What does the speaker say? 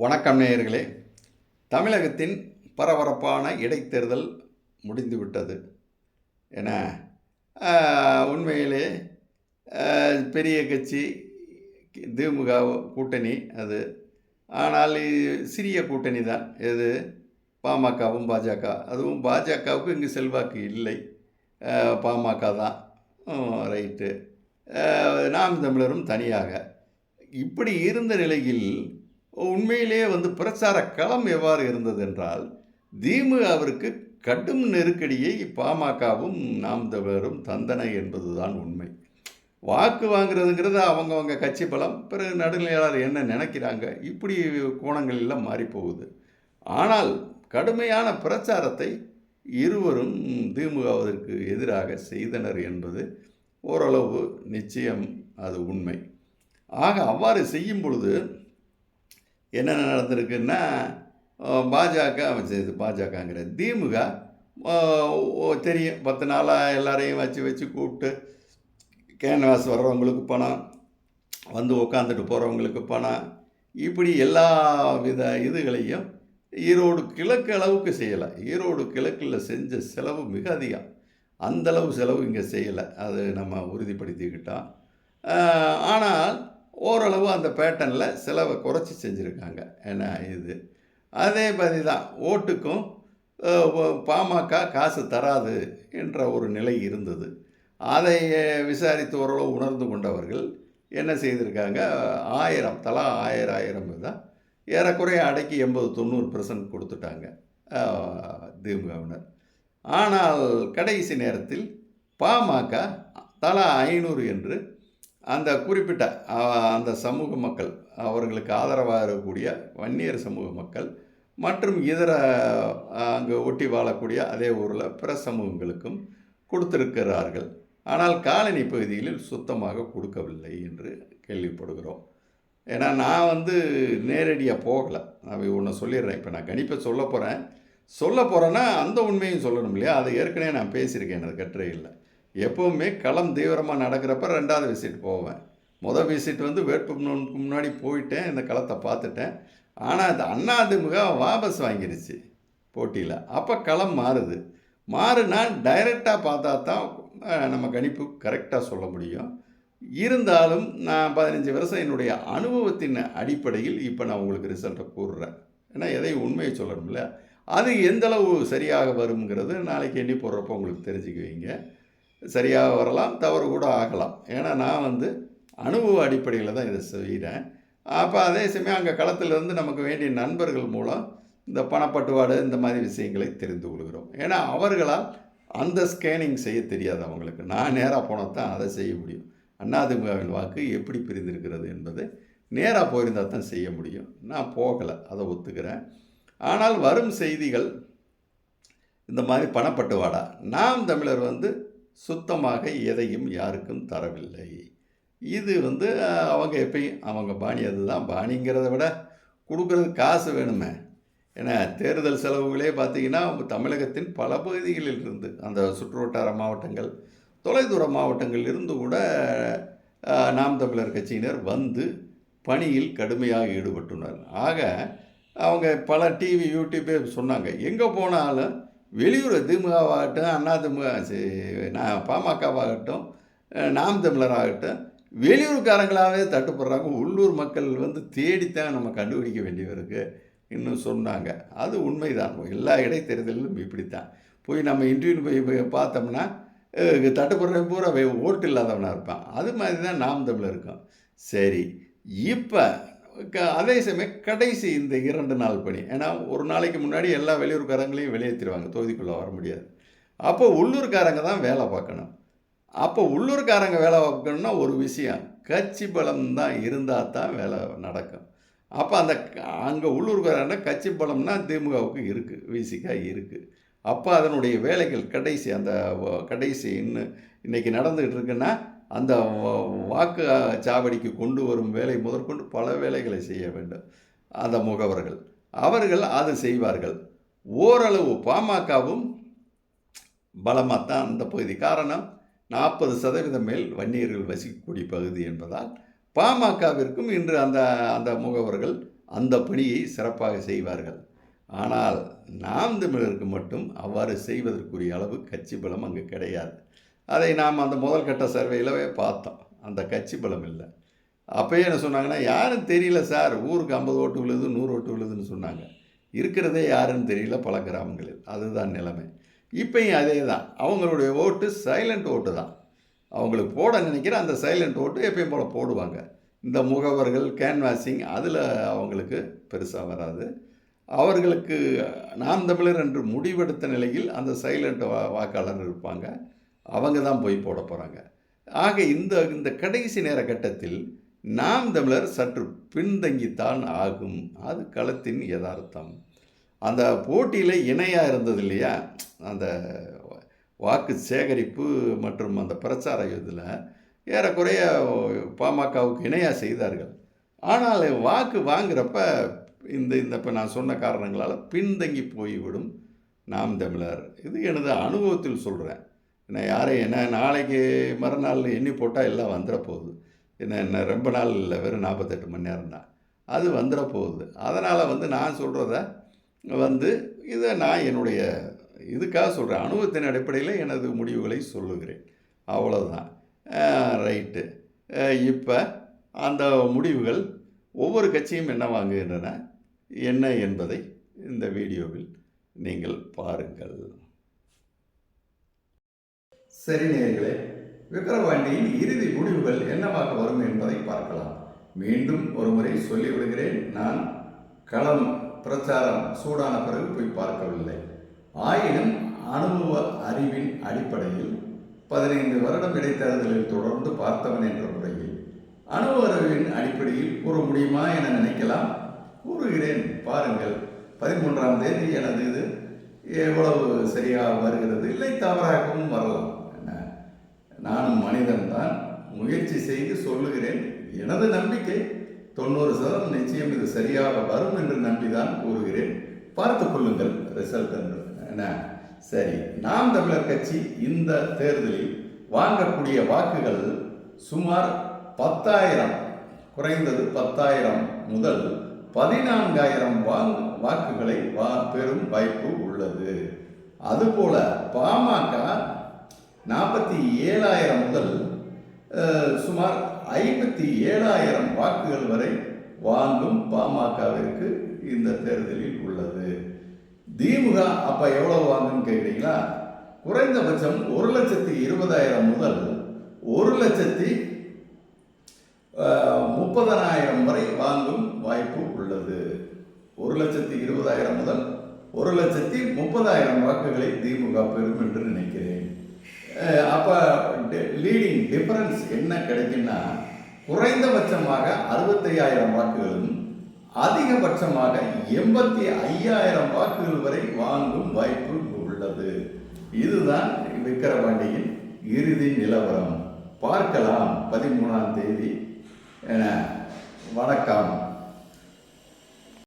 வணக்கம் நேயர்களே. தமிழகத்தின் பரபரப்பான இடைத்தேர்தல் முடிந்துவிட்டது. என உண்மையிலே பெரிய கட்சி திமுக கூட்டணி அது. ஆனால் சிறிய கூட்டணி தான். எது? பாமகவும் பாஜக. அதுவும் பாஜகவுக்கு இங்கு செல்வாக்கு இல்லை. பாமக தான். ரைட்டு. நாம் தமிழரும் தனியாக. இப்படி இருந்த நிலையில் உண்மையிலேயே வந்து பிரச்சார களம் எவ்வாறு இருந்தது என்றால் அவருக்கு கடும் நெருக்கடியை பாமகவும் நாம் தமிழரும் தந்தன என்பதுதான் உண்மை. வாக்கு வாங்குறதுங்கிறது அவங்கவங்க கட்சி பலம் பிறகு நடுநிலையாளர் என்ன நினைக்கிறாங்க இப்படி கோணங்கள் எல்லாம் ஆனால் கடுமையான பிரச்சாரத்தை இருவரும் திமுகவிற்கு எதிராக செய்தனர் என்பது ஓரளவு நிச்சயம் அது உண்மை. ஆக அவ்வாறு செய்யும் பொழுது என்னென்ன நடந்திருக்குன்னா பாஜக இது பாஜகங்கிற திமுக ஓ- தெரியும். பத்து நாளாக எல்லாரையும் வச்சு வச்சு கூப்பிட்டு கேன்வாஸ் வர்றவங்களுக்கு பணம் வந்து உக்காந்துட்டு போகிறவங்களுக்கு பணம் இப்படி எல்லா வித இதுகளையும் ஈரோடு கிழக்கு அளவுக்கு செய்யலை. ஈரோடு கிழக்கில் செஞ்ச செலவு மிக அதிகம். அந்த அளவு செலவு இங்கே செய்யலை. அது நம்ம உறுதிப்படுத்திக்கிட்டோம். ஆனால் ஓரளவு அந்த பேட்டர்னில் செலவை குறைச்சி செஞ்சுருக்காங்க. ஏன்னா இது? அதே மாதிரி தான் ஓட்டுக்கும் பாமக காசு தராது என்ற ஒரு நிலை இருந்தது. அதை விசாரித்து ஓரளவு உணர்ந்து கொண்டவர்கள் என்ன செய்திருக்காங்க? ஆயிரம் தலா ஆயிரம் ஆயிரம் தான். ஏறக்குறைய அடக்கி எண்பது தொண்ணூறு பர்சன்ட் கொடுத்துட்டாங்க திமுகவினர். ஆனால் கடைசி நேரத்தில் பாமக தலா ஐநூறு என்று அந்த குறிப்பிட்ட அந்த சமூக மக்கள் அவர்களுக்கு ஆதரவாக இருக்கக்கூடிய வன்னியர் சமூக மக்கள் மற்றும் இதர அங்கே அங்கு ஒட்டி வாழக்கூடிய அதே ஊரில் பிற சமூகங்களுக்கும் கொடுத்திருக்கிறார்கள். ஆனால் காலனி பகுதிகளில் சுத்தமாக கொடுக்கவில்லை என்று கேள்விப்படுகிறோம். ஏன்னா நான் வந்து நேரடியாக போகலை. நான் ஒன்று சொல்லிடுறேன். இப்போ நான் கணிப்பை சொல்ல போகிறேன் சொல்ல போகிறேன்னா அந்த உண்மையும் சொல்லணும் இல்லையா? அதை ஏற்கனவே நான் பேசியிருக்கேன். எனது கட்டுரையில் எப்போவுமே களம் தீவிரமாக நடக்கிறப்ப ரெண்டாவது விசிட் போவேன். மொதல் விசிட் வந்து வேட்புமனுக்கு முன்னாடி போயிட்டேன் இந்த களத்தை பார்த்துட்டேன். ஆனால் அது அண்ணாதிமுக வாபஸ் வாங்கிருச்சு போட்டியில். அப்போ களம் மாறுது. மாறுனா டைரெக்டாக பார்த்தா தான் நம்ம கணிப்பு கரெக்டாக சொல்ல முடியும். இருந்தாலும் நான் பதினஞ்சு வருஷம் என்னுடைய அனுபவத்தின் அடிப்படையில் இப்போ நான் உங்களுக்கு ரிசல்ட்டை கூறுறேன். ஏன்னா எதையும் உண்மையை சொல்லணும்ல? அது எந்தளவு சரியாக வருங்கிறது நாளைக்கு எண்ணி போடுறப்போ உங்களுக்கு தெரிஞ்சுக்குவீங்க. சரியாக வரலாம் தவறு கூட ஆகலாம். ஏன்னா நான் வந்து அனுபவ அடிப்படையில் தான் இதை செய்கிறேன் அப்போ அதே சமயம் அங்கே களத்திலிருந்து நமக்கு வேண்டிய நண்பர்கள் மூலம் இந்த பணப்பட்டுவாடு இந்த மாதிரி விஷயங்களை தெரிந்து கொள்கிறோம். ஏன்னா அவர்களால் அந்த ஸ்கேனிங் செய்ய தெரியாது அவங்களுக்கு. நான் நேராக போனால் தான் அதை செய்ய முடியும். அண்ணாதிமுகவின் வாக்கு எப்படி பிரிந்திருக்கிறது என்பது நேராக போயிருந்தால் தான் செய்ய முடியும். நான் போகலை அதை ஒத்துக்கிறேன். ஆனால் வரும் செய்திகள் இந்த மாதிரி பணப்பட்டுவாடா. நாம் தமிழர் வந்து சுத்தமாக எதையும் யாருக்கும் தரவில்லை. இது வந்து அவங்க எப்பயும் அவங்க பாணி அதுதான் பாணிங்கிறத விட கொடுக்குறது காசு வேணுமே. ஏன்னா தேர்தல் செலவுகளே பார்த்தீங்கன்னா தமிழகத்தின் பல பகுதிகளில் இருந்து அந்த சுற்றுவட்டார மாவட்டங்கள் தொலைதூர மாவட்டங்களில் இருந்து கூட நாம் தமிழர் கட்சியினர் வந்து பணியில் கடுமையாக ஈடுபட்டுள்ளனர். ஆக அவங்க பல டிவி யூடியூப்பே சொன்னாங்க. எங்கே போனாலும் வெளியூர் திமுகவாகட்டும் அதிமுக நான் பாமகவாகட்டும் நாம் தமிழராகட்டும் வெளியூர்காரங்களாகவே தட்டுப்படுறாங்க. உள்ளூர் மக்கள் வந்து தேடித்தான் நம்ம கண்டுபிடிக்க வேண்டியவருக்கு இன்னும் சொன்னாங்க. அது உண்மைதான். எல்லா இடைத்தேர்தலிலும் இப்படித்தான். போய் நம்ம இன்டர்வியூ போய் போய் பார்த்தோம்னா தட்டுப்படுற தட்டுப்படுறவன் பூரா வே- ஓட்டு இல்லாதவனாக இருப்பான். அது மாதிரி தான் நாம் தமிழர் இருக்கும் சரி இப்போ அதே சமயம் கடைசி இந்த இரண்டு நாள் பணி. ஏன்னா ஒரு நாளைக்கு முன்னாடி எல்லா வெளியூர்காரங்களையும் வெளியேற்றிடுவாங்க தொகுதிக்குள்ளே வர முடியாது. அப்போ உள்ளூர்காரங்க தான் வேலை பார்க்கணும். அப்போ உள்ளூர்காரங்க வேலை பார்க்கணும்னா ஒரு விஷயம். கட்சி பலம் தான் இருந்தால் தான் வேலை நடக்கும். அப்போ அந்த அங்கே உள்ளூர்காரங்க கட்சி பலம்னா திமுகவுக்கு இருக்குது விசிகா இருக்குது அப்போ அதனுடைய வேலைகள் கடைசி அந்த கடைசி இன்னும் இன்னைக்கு நடந்துகிட்டு இருக்குன்னா அந்த வாக்கு சாவடிக்கு கொண்டு வரும் வேலை முதற்கொண்டு பல வேலைகளை செய்ய வேண்டும். அந்த முகவர்கள் அவர்கள் அதை செய்வார்கள். ஓரளவு பாமகவும் பலமாக தான் அந்த பகுதி. காரணம் நாற்பது சதவீதம் மேல் வன்னியர்கள் வசிக்கக்கூடிய பகுதி என்பதால் பாமகவிற்கும் இன்று அந்த அந்த முகவர்கள் அந்த பணியை சிறப்பாக செய்வார்கள். ஆனால் நாம் தமிழருக்கு மட்டும் அவ்வாறு செய்வதற்குரிய அளவு கட்சி பலம் அங்கு கிடையாது. அதை நாம் அந்த முதல் கட்ட சர்வேயிலவே பார்த்தோம். அந்த கட்சி பலம் இல்லை. அப்போயே என்ன சொன்னாங்கன்னா யாரும் தெரியல சார். ஊருக்கு ஐம்பது ஓட்டு விழுது நூறு ஓட்டு விழுதுன்னு சொன்னாங்க. இருக்கிறதே யாருன்னு தெரியல பல கிராமங்களில். அதுதான் நிலைமை. இப்பயும் அதே தான். அவங்களுடைய ஓட்டு சைலண்ட் ஓட்டு தான். அவங்களுக்கு போட நினைக்கிற அந்த சைலண்ட் ஓட்டு எப்பயும் போல் போடுவாங்க. இந்த முகவர்கள் கேன்வாசிங் அதில் அவங்களுக்கு பெருசாக வராது. அவர்களுக்கு நாம் தமிழர் என்று முடிவெடுத்த நிலையில் அந்த சைலண்ட் வா வாக்காளர் இருப்பாங்க. அவங்க தான் போய் போட போகிறாங்க ஆக இந்த இந்த கடைசி நேர கட்டத்தில் நாம் தமிழர் சற்று பின்தங்கித்தான் ஆகும். அது களத்தின் யதார்த்தம். அந்த போட்டியில் இணையாக இருந்தது இல்லையா? அந்த வாக்கு சேகரிப்பு மற்றும் அந்த பிரச்சார இதில் ஏறக்குறைய பாமகவுக்கு இணையாக செய்தார்கள். ஆனால் வாக்கு வாங்குறப்ப இந்த இந்த இப்போ நான் சொன்ன காரணங்களால் பின்தங்கி போய்விடும் நாம் தமிழர். இது எனது அனுபவத்தில் சொல்கிறேன் நான் யாரையும் என்ன நாளைக்கு மறுநாள் எண்ணி போட்டால் எல்லாம் வந்துட போகுது. என்ன என்ன ரொம்ப நாள் இல்லை வெறும் நாற்பத்தெட்டு மணி நேரம் தான். அது வந்துட போகுது. அதனால் வந்து நான் சொல்கிறத வந்து இதை நான் என்னுடைய இதுக்காக சொல்கிறேன் அனுபவத்தின் அடிப்படையில் எனது முடிவுகளை சொல்லுகிறேன். அவ்வளோதான் ரைட்டு. இப்போ அந்த முடிவுகள் ஒவ்வொரு கட்சியும் என்ன வாங்குகின்றன? என்ன என்பதை இந்த வீடியோவில் நீங்கள் பாருங்கள். சரி நேர்களே விக்கிரவாண்டியின் இறுதி முடிவுகள் என்னவாக வரும் என்பதை பார்க்கலாம். மீண்டும் ஒருமுறை சொல்லிவிடுகிறேன் நான் களம் பிரச்சாரம் சூடான பிறகு போய் பார்க்கவில்லை. ஆயினும் அனுபவ அறிவின் அடிப்படையில் பதினைந்து வருடம் இடைத்தேர்தலில் தொடர்ந்து பார்த்தவன் என்ற முறையில் அனுபவ அறிவின் அடிப்படையில் கூற முடியுமா என நினைக்கலாம். கூறுகிறேன் பாருங்கள். பதிமூன்றாம் தேதி எனது இது எவ்வளவு சரியாக வருகிறது இல்லை தவறாகவும் வரலாம். நானும் மனிதன்தான் முயற்சி செய்து சொல்லுகிறேன். எனது நம்பிக்கை தொண்ணூறு சதவீதம் நிச்சயம் இது சரியாக வரும் என்று நம்பிதான் கூறுகிறேன். பார்த்து கொள்ளுங்கள் ரிசல்ட் என்று. என்ன? சரி நாம் தமிழர் கட்சி இந்த தேர்தலில் வாங்கக்கூடிய வாக்குகள் சுமார் பத்தாயிரம் குறைந்தது பத்தாயிரம் முதல் பதினான்காயிரம் வாங் வாக்குகளை வா பெறும் வாய்ப்பு உள்ளது. அதுபோல பாமக நாற்பத்தி ஏழாயிரம் முதல் சுமார் ஐம்பத்தி ஏழாயிரம் வாக்குகள் வரை வாங்கும் பாமகவிற்கு இந்த தேர்தலில் உள்ளது. திமுக அப்போ எவ்வளோ வாங்குன்னு கேட்குறீங்களா குறைந்தபட்சம் ஒரு லட்சத்தி இருபதாயிரம் முதல் ஒரு லட்சத்தி முப்பதனாயிரம் வரை வாங்கும் வாய்ப்பு உள்ளது. ஒரு லட்சத்தி இருபதாயிரம் முதல் ஒரு லட்சத்தி முப்பதாயிரம் வாக்குகளை திமுக பெறும் என்று நினைக்கிறேன். அப்போ லீடிங் டிஃபரன்ஸ் என்ன கிடைக்குன்னா குறைந்தபட்சமாக அறுபத்தையாயிரம் வாக்குகளும் அதிகபட்சமாக எண்பத்தி ஐயாயிரம் வாக்குகள் வரை வாங்கும் வாய்ப்பு உள்ளது. இதுதான் விக்கிரவாண்டியின் இறுதி நிலவரம். பார்க்கலாம் பதிமூணாம் தேதி. என வணக்கம்.